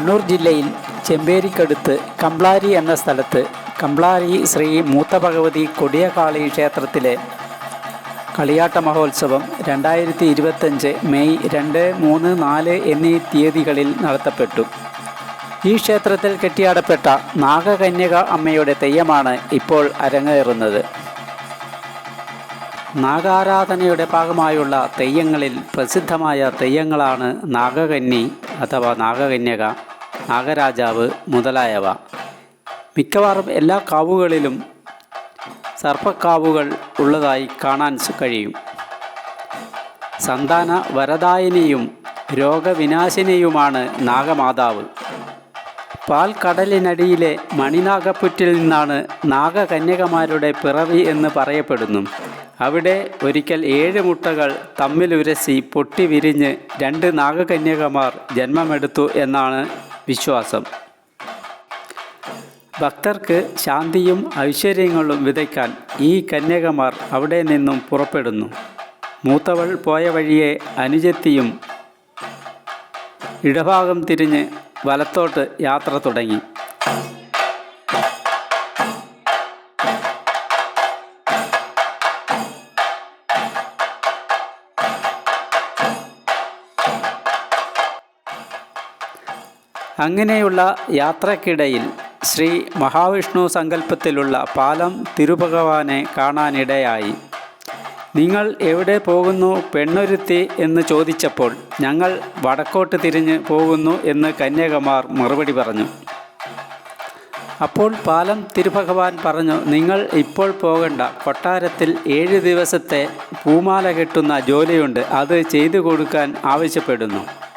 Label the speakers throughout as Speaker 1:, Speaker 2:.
Speaker 1: കണ്ണൂർ ജില്ലയിൽ ചെമ്പേരിക്കടുത്ത് കംപ്ലാരി എന്ന സ്ഥലത്ത് കംപ്ലാരി ശ്രീ മൂത്ത ഭഗവതി കൊടിയകാളി ക്ഷേത്രത്തിലെ കളിയാട്ട മഹോത്സവം രണ്ടായിരത്തി ഇരുപത്തഞ്ച് മെയ് രണ്ട് മൂന്ന് നാല് എന്നീ തീയതികളിൽ നടത്തപ്പെട്ടു. ഈ ക്ഷേത്രത്തിൽ കെട്ടിയാടപ്പെട്ട നാഗകന്യക അമ്മയുടെ തെയ്യമാണ് ഇപ്പോൾ അരങ്ങേറുന്നത്. നാഗാരാധനയുടെ ഭാഗമായുള്ള തെയ്യങ്ങളിൽ പ്രസിദ്ധമായ തെയ്യങ്ങളാണ് നാഗകന്നി അഥവാ നാഗകന്യക. നാഗരാജാവ് മുതലായവ. മിക്കവാറും എല്ലാ കാവുകളിലും സർപ്പക്കാവുകൾ ഉള്ളതായി കാണാൻ കഴിയും. സന്താന വരദായിനിയും രോഗവിനാശിനിയുമാണ് നാഗമാതാവ്. പാൽക്കടലിനടിയിലെ മണിനാഗപ്പുറ്റിൽ നിന്നാണ് നാഗകന്യകമാരുടെ പിറവി എന്ന് പറയപ്പെടുന്നു. അവിടെ ഒരിക്കൽ ഏഴ് മുട്ടകൾ തമ്മിലുരസി പൊട്ടി വിരിഞ്ഞ് രണ്ട് നാഗകന്യകമാർ ജന്മമെടുത്തു എന്നാണ് വിശ്വാസം. ഭക്തർക്ക് ശാന്തിയും ഐശ്വര്യങ്ങളും വിതയ്ക്കാൻ ഈ കന്യകമാർ അവിടെ നിന്നും പുറപ്പെടുന്നു. മൂത്തവൾ പോയ വഴിയെ അനുജത്തിയും ഇടഭാഗം തിരിഞ്ഞ് വലത്തോട്ട് യാത്ര തുടങ്ങി. അങ്ങനെയുള്ള യാത്രക്കിടയിൽ ശ്രീ മഹാവിഷ്ണു സങ്കല്പത്തിലുള്ള പാലം തിരുഭഗവാനെ കാണാനിടയായി. നിങ്ങൾ എവിടെ പോകുന്നു പെണ്ണൊരുത്തി? എന്ന് ചോദിച്ചപ്പോൾ ഞങ്ങൾ വടക്കോട്ട് തിരിഞ്ഞ് പോകുന്നു എന്ന് കന്യകമാർ മറുപടി പറഞ്ഞു. അപ്പോൾ പാലം തിരുഭഗവാൻ പറഞ്ഞു നിങ്ങൾ ഇപ്പോൾ പോകണ്ട. കൊട്ടാരത്തിൽ ഏഴ് ദിവസത്തെ പൂമാല കെട്ടുന്ന ജോലിയുണ്ട്. അത് ചെയ്തു കൊടുക്കാൻ ആവശ്യപ്പെടുന്നു.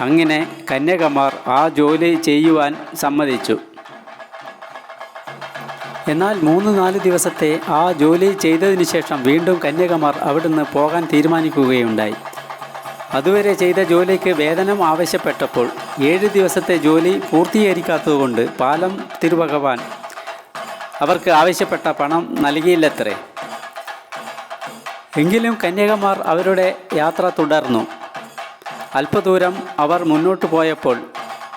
Speaker 1: അങ്ങനെ കന്യകമാർ ആ ജോലി ചെയ്യുവാൻ സമ്മതിച്ചു. എന്നാൽ മൂന്ന് നാല് ദിവസത്തെ ആ ജോലി ചെയ്തതിനു ശേഷം വീണ്ടും കന്യകമാർ അവിടുന്ന് പോകാൻ തീരുമാനിക്കുകയുണ്ടായി. അതുവരെ ചെയ്ത ജോലിക്ക് വേതനം ആവശ്യപ്പെട്ടപ്പോൾ ഏഴ് ദിവസത്തെ ജോലി പൂർത്തീകരിക്കാത്തതുകൊണ്ട് പാലം തിരുഭഗവാൻ അവർക്ക് ആവശ്യപ്പെട്ട പണം നൽകിയില്ലത്രേ. എങ്കിലും കന്യകമാർ അവരുടെ യാത്ര തുടർന്നു. അല്പദൂരം അവർ മുന്നോട്ട് പോയപ്പോൾ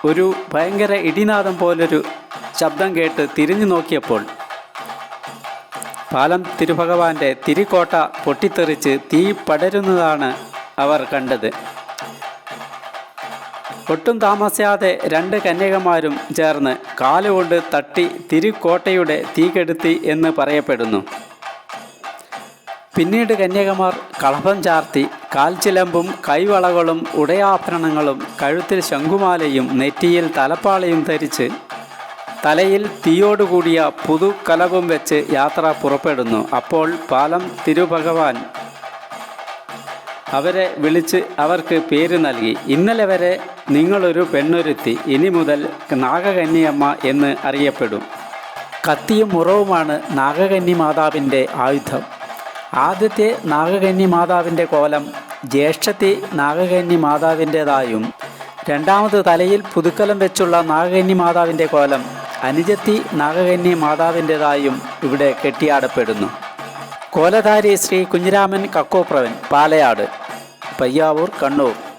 Speaker 1: ഒരു ഭയങ്കര ഇടിനാദം പോലൊരു ശബ്ദം കേട്ട് തിരിഞ്ഞു നോക്കിയപ്പോൾ പാലം തിരുഭഗവാന്റെ തിരിക്കോട്ട പൊട്ടിത്തെറിച്ച് തീ പടരുന്നതാണ് അവർ കണ്ടത്. ഒട്ടും താമസിയാതെ രണ്ട് കന്യകമാരും ചേർന്ന് കാലുകൊണ്ട് തട്ടി തിരുക്കോട്ടയുടെ തീ കെടുത്തി എന്ന് പറയപ്പെടുന്നു. പിന്നീട് കന്യകമാർ കളഭം ചാർത്തി കാൽച്ചിലമ്പും കൈവളകളും ഉടയാഭരണങ്ങളും കഴുത്തിൽ ശംഖുമാലയും നെറ്റിയിൽ തലപ്പാളയും ധരിച്ച് തലയിൽ തീയോടുകൂടിയ പുതുക്കലകും വെച്ച് യാത്ര പുറപ്പെടുന്നു. അപ്പോൾ പാലം തിരുഭഗവാൻ അവരെ വിളിച്ച് അവർക്ക് പേര് നൽകി. ഇന്നലെ വരെ നിങ്ങളൊരു പെണ്ണൊരുത്തി ഇനി മുതൽ നാഗകന്യമ്മ എന്ന് അറിയപ്പെടും. കത്തിയും മുറവുമാണ് നാഗകന്നി മാതാവിന്റെ ആയുധം. ആദ്യത്തെ നാഗകന്നി മാതാവിന്റെ കോലം ജ്യേഷ്ഠത്തി നാഗകന്നി മാതാവിന്റെതായും രണ്ടാമത് തലയിൽ പുതുക്കലം വെച്ചുള്ള നാഗകന്നി മാതാവിന്റെ കോലം അനുജത്തി നാഗകന്നി മാതാവിന്റെതായും ഇവിടെ കെട്ടിയാടപ്പെടുന്നു. കോലധാരി ശ്രീ കുഞ്ഞിരാമൻ കക്കോപ്രവൻ പാലയാട് പയ്യാവൂർ കണ്ണൂർ.